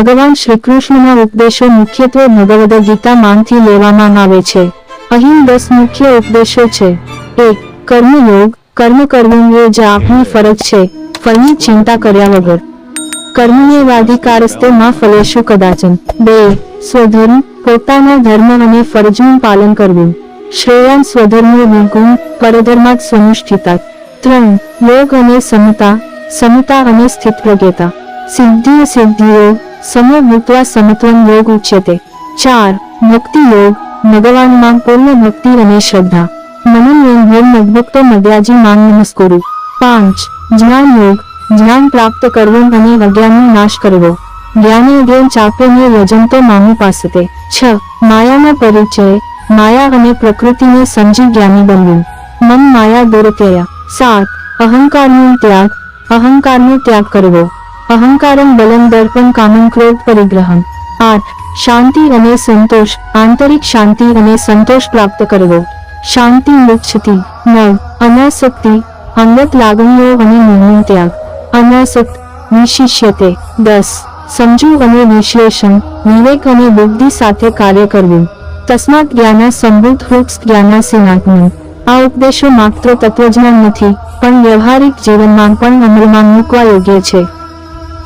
ભગવાન શ્રીકૃષ્ણના ઉપદેશો મુખ્યત્વે ભગવદ ગીતામાંથી લેવામાં આવે છે. અહીં દસ મુખ્ય ઉપદેશો છે. એક, કર્મયોગ. કર્મ કરવું એ જ આપની ફરજ છે. ફળની ચિંતા કર્યા વગર. કર્મણ્યવાધિકારસ્તે માં ફલેશું કદાચન બે, સ્વધર્મ. પોતાના ધર્મ અને ફરજનું પાલન કરવું. શ્રેયાન સ્વધર્મો વિગુણ પરધર્માત સુનિષ્ઠિતા ત્રણ યોગ અને સમતા. સમતા અને સ્થિતપ્રજ્ઞતા સિદ્ધિ સિદ્ધિઓ સમો ભૂતવા સમત્વન યોગ ઉચ્યતે. ચાર ભક્તિ યોગ ભગવાનમાં પૂર્ણ ભક્તિ અને શ્રદ્ધા. મનન યોગ મદભક્તો મદ્યાજી માંગ નમસ્કુરુ. પાંચ, જ્ઞાન યોગ, જ્ઞાન પ્રાપ્ત કરવું અને અજ્ઞાનનો નાશ કરવો. જ્ઞાને જ્ઞાન ચાપેને યજંતો મામુ પાસતે. છ, માયાનો પરિચય, માયા અને પ્રકૃતિને સમજી જ્ઞાની બનવું. મન માયા દુરત્યય સાત, અહંકારનો ત્યાગ અહંકારનો ત્યાગ કરવો. અહંકારમ બલમ દર્પણ કામમ ક્રોધ પરિગ્રહમ. આઠ શાંતિ અને સંતોષ, આંતરિક શાંતિ અને સંતોષ પ્રાપ્ત કરવો. શાંતિ મુચ્છતિ નવ, અનાસક્તિ, અંગત લાગણીઓ અને નિર્ણય ત્યાગ. અનાસક્ત વિશિષ્યતે દસ, સમજુ અને વિશ્લેષણ. વિવેક અને બુદ્ધિ સાથે કાર્ય કરવું. તસ્માત જ્ઞાના સમૃદ્ધ વૃક્ષ જ્ઞાના સિનાત્મન આ ઉપદેશો માત્ર તત્વજ્ઞાન નથી, પણ વ્યવહારિક જીવનમાં પણ અમલમાં મૂકવા યોગ્ય છે.